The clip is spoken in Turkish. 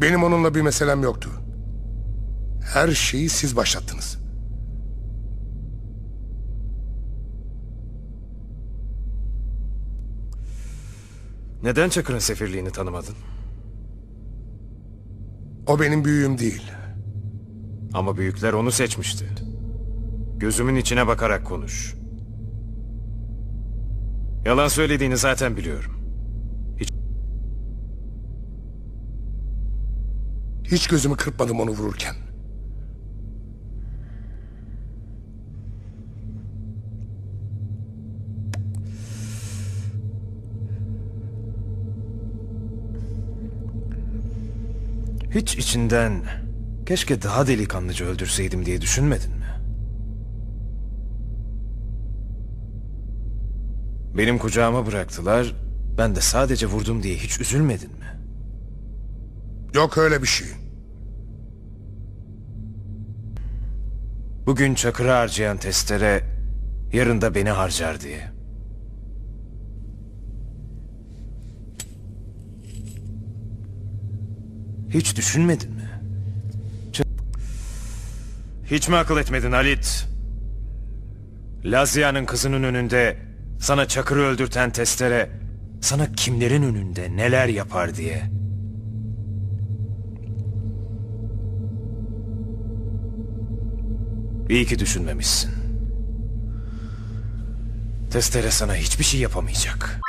Benim onunla bir meselem yoktu. Her şeyi siz başlattınız. Neden Çakır'ın sefirliğini tanımadın? O benim büyüğüm değil. Ama büyükler onu seçmişti. Gözümün içine bakarak konuş. Yalan söylediğini zaten biliyorum. Hiç gözümü kırpmadım onu vururken. Hiç içinden keşke daha delikanlıca öldürseydim diye düşünmedin mi? Benim kucağıma bıraktılar, ben de sadece vurdum diye hiç üzülmedin mi? Yok öyle bir şey. Bugün Çakır'ı harcayan testere, yarın da beni harcar diye. Hiç düşünmedin mi? Ç- Hiç mi akıl etmedin Halit? Lazia'nın kızının önünde sana Çakır'ı öldürten testere sana kimlerin önünde neler yapar diye. İyi ki düşünmemişsin. Testere sana hiçbir şey yapamayacak.